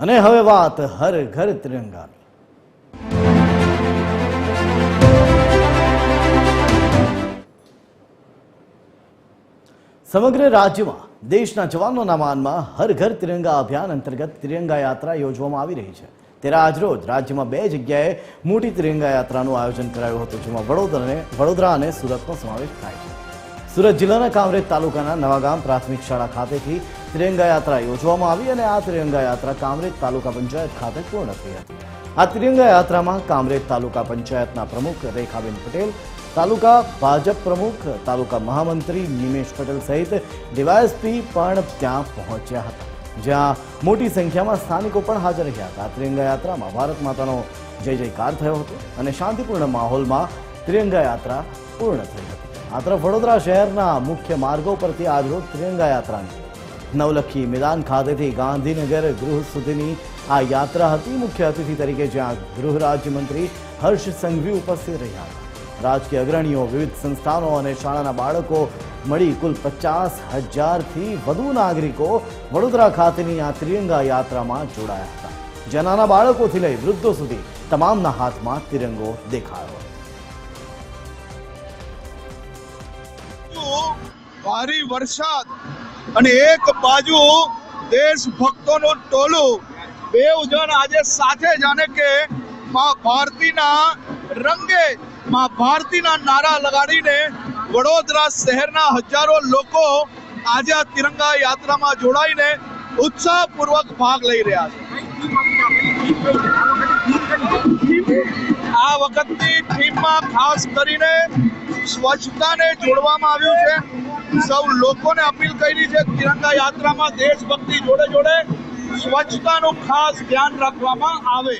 અને હવે વાત હર ઘર તિરંગાની. સમગ્ર રાજ્યમાં દેશના જવાનોના માનમાં હર ઘર તિરંગા અભિયાન અંતર્ગત તિરંગા યાત્રા યોજવામાં આવી રહી છે. ત્યારે આજરોજ રાજ્યમાં બે જગ્યાએ મોટી તિરંગા યાત્રાનું આયોજન કરાયું હતું, જેમાં વડોદરાને વડોદરા અને સુરતનો સમાવેશ થાય છે. સુરત જિલ્લાના કામરેજ તાલુકાના નવાગામ પ્રાથમિક શાળા ખાતેથી તિરંગા યાત્રા યોજવામાં આવી અને આ ત્રિરંગા યાત્રા કામરેજ તાલુકા પંચાયત ખાતે પૂર્ણ થઈ હતી. આ ત્રિરંગા યાત્રામાં કામરેજ તાલુકા પંચાયતના પ્રમુખ રેખાબેન પટેલ, તાલુકા ભાજપ પ્રમુખ, તાલુકા મહામંત્રી નિમેશ પટેલ સહિત ડીવાયએસપી પણ ત્યાં પહોંચ્યા હતા. જ્યાં મોટી સંખ્યામાં સ્થાનિકો પણ હાજર રહ્યા હતા. ત્રિરંગા યાત્રામાં ભારત માતાનો જય જયકાર થયો હતો અને શાંતિપૂર્ણ માહોલમાં ત્રિરંગા યાત્રા પૂર્ણ થઈ હતી. આ તરફ વડોદરા શહેરના મુખ્ય માર્ગો પરથી આજરોજ ત્રિરંગા યાત્રાની નવલખી મેદાન ખાતેથી ગાંધીનગર ગૃહ સુધીની આ યાત્રા હતી મુખ્ય અતિથિ તરીકે જ્યાં ગૃહ રાજ્યમંત્રી હર્ષ સંઘવી ઉપસ્થિત રહ્યા હતા રાજકીય અગ્રણીઓ વિવિધ સંસ્થાનો અને શાળાના બાળકો મળી કુલ પચાસ હજારથી વધુ નાગરિકો વડોદરા ખાતેની આ ત્રિરંગા યાત્રામાં જોડાયા હતા જ્યાં નાના બાળકોથી લઈ વૃદ્ધો સુધી તમામના હાથમાં તિરંગો દેખાયો ભારી વરસાદ અને એક બાજુ દેશભક્તોનું ટોલું. બે જણ આજે સાથે જાણે કે મા ભારતીના રંગે, મા ભારતીના નારા લગાડીને વડોદરા શહેરના હજારો લોકો આજે આ તિરંગા યાત્રામાં જોડાઈને ઉત્સાહપૂર્વક ભાગ લઈ રહ્યા છે. આ વખતની થીમમાં ખાસ કરીને સ્વચ્છતાને જોડવામાં આવ્યું છે. સૌ લોકોને અપીલ કરી છે તિરંગા યાત્રામાં દેશભક્તિ જોડે જોડે સ્વચ્છતાનું ખાસ ધ્યાન રાખવામાં આવે.